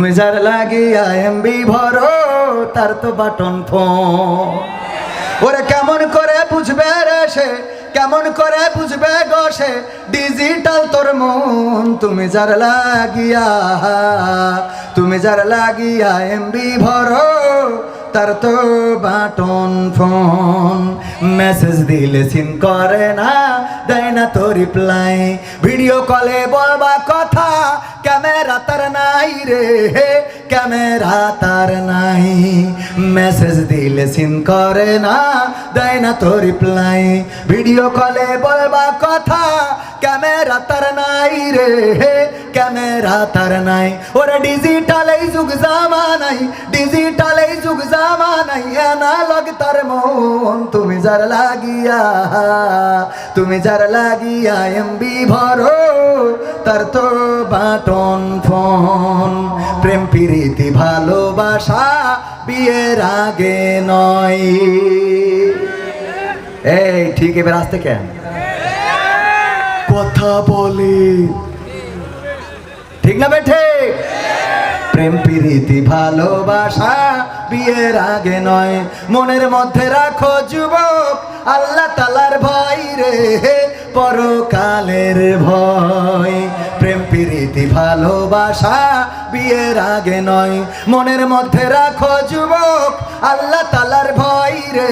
তুমি যার লাগিয়া এমবি ভরো, তার তো বাটন ফোন ওরে কেমন করে বুঝবে রে সে? কেমন করে বুঝবে গসে ডিজিটাল তোর মন, তুমি যার লাগিয়া, তুমি যার লাগিয়া এমবি ভরো তার তো বাটন ফোন। মেসেজ দিলে সিন করে না, দেয় না তো রিপ্লাই ভিডিও কলে বলবা কথা ক্যামেরা তার নাই রে। ক্যামেরা তার নাই। মেসেজ দিলে সিন করে না, দেয় না তো রিপ্লাই ভিডিও কলে বলবা কথা ক্যামেরা তার নাই রে। ক্যামেরা তার নাই। ওরে ডিজিটাল যুগ জামানাই ডিজিটাল এই যুগ জামানাই অ্যানালগ তার মন, তুমি যার লাগিয়া, তুমি যার লাগিয়া এমবি ভরো তার তো বাটন ফোন। প্রেম, প্রীতি, ভালোবাসা বিয়ের আগে নয়। এই, ঠিক এবার আসতে কেন? কথা বলি। ঠিক না বেঠে প্রেম, প্রীতি, ভালোবাসা বিয়ের আগে নয়। মনের মধ্যে রাখো যুবক, আল্লাহ তালার ভয় রে। পরকালের ভয়, প্রেম, প্রীতি, ভালোবাসা বিয়ের আগে নয়। মনের মধ্যে রাখো যুবক, আল্লাহ তালার ভয় রে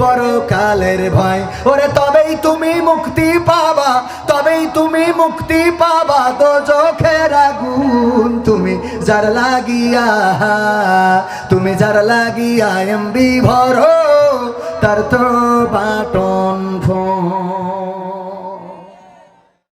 পরকালের ভয়। ওরে, তবেই তুমি মুক্তি পাবা, তবেই তুমি মুক্তি পাবা তো চোখের আগুন। তুমি যার লাগিয়া, তুমি যার লাগিয়া এমবি ভরো, তার তো বাটন ফোন